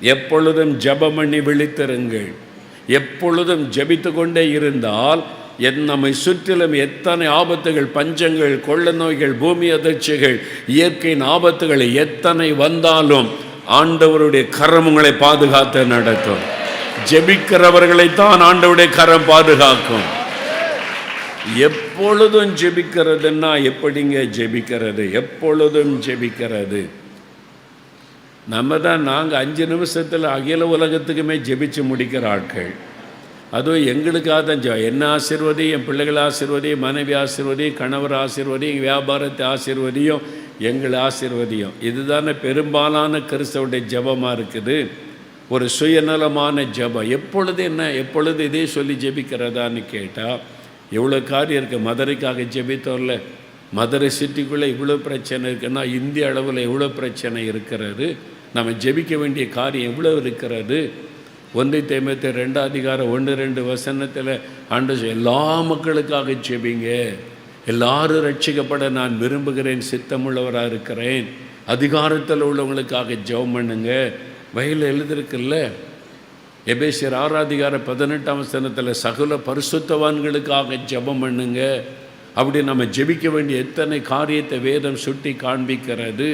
எப்பொழுதும் ஜெபம் பண்ணி விழித்திருங்கள். எப்பொழுதும் ஜெபித்து கொண்டே இருந்தால் என் நம்மை சுற்றிலும் எத்தனை ஆபத்துகள் பஞ்சங்கள் கொள்ள நோய்கள் பூமி அதிர்ச்சிகள் இயற்கையின் ஆபத்துகள் எத்தனை வந்தாலும் ஆண்டவருடைய கரம் உங்களை பாதுகாத்து நடத்தும் ஜெபிக்கிறவர்களைத்தான் ஆண்டவருடைய கரம் பாதுகாக்கும். எப்பொழுதும் ஜெபிக்கிறதுன்னா எப்படிங்க ஜெபிக்கிறது? எப்பொழுதும் ஜெபிக்கிறது? நம்ம தான் நாங்கள் அஞ்சு நிமிஷத்தில் அகில உலகத்துக்குமே ஜெபிச்சு முடிக்கிற ஆட்கள். அதுவும் எங்களுக்காக தான் ஜெ என்ன ஆசிர்வதி என் பிள்ளைகள் ஆசிர்வதி மனைவி ஆசிர்வதி கணவர் ஆசிர்வதி வியாபாரத்தை ஆசிர்வதியும் எங்கள் ஆசிர்வதியும். இதுதானே பெரும்பாலான கிறிஸ்தவுடைய ஜெபமாக இருக்குது. ஒரு சுயநலமான ஜெபம். எப்பொழுது என்ன எப்பொழுது இதே சொல்லி ஜெபிக்கிறதான்னு கேட்டால் எவ்வளோ காரியம் இருக்குது மதுரைக்காக ஜெபித்தோம்ல. மதுரை சிட்டிக்குள்ளே இவ்வளோ பிரச்சனை இருக்குன்னா இந்திய அளவில் எவ்வளோ பிரச்சனை இருக்கிறது? நம்ம ஜெபிக்க வேண்டிய காரியம் எவ்வளோ இருக்கிறது? ஒன்றை தேமத்தை ரெண்டாம் அதிகாரம் ஒன்று ரெண்டு வசனத்தில் ஆண்டு எல்லா மக்களுக்காக ஜெபிங்க. எல்லாரும் ரட்சிக்கப்பட நான் விரும்புகிறேன் சித்தமுள்ளவராக இருக்கிறேன். அதிகாரத்தில் உள்ளவங்களுக்காக ஜெபம் பண்ணுங்க. வயலில் எழுதிருக்குல்ல? எபேசியர் ஆறாதிகார பதினெட்டாம் வசனத்தில் சகல பரிசுத்தவான்களுக்காக ஜெபம் பண்ணுங்கள் அப்படி நம்ம ஜெபிக்க வேண்டிய எத்தனை காரியத்தை வேதம் சுட்டி காண்பிக்கிறது?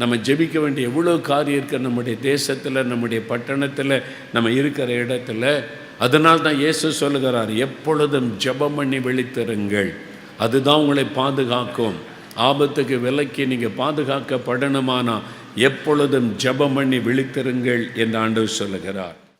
நம்ம ஜெபிக்க வேண்டிய எவ்வளோ காரியம் இருக்குது நம்முடைய தேசத்தில் நம்முடைய பட்டணத்தில் நம்ம இருக்கிற இடத்துல? அதனால் தான் இயேசு சொல்லுகிறார் எப்பொழுதும் ஜெபம் பண்ணி வெளித்தருங்கள் அதுதான் உங்களை பாதுகாக்கும். ஆபத்துக்கு விலக்கி நீங்கள் பாதுகாக்கப்படணுமானா எப்பொழுதும் ஜெபம் பண்ணி விழித்திருங்கள் என்று ஆண்டவர் சொல்லுகிறார்.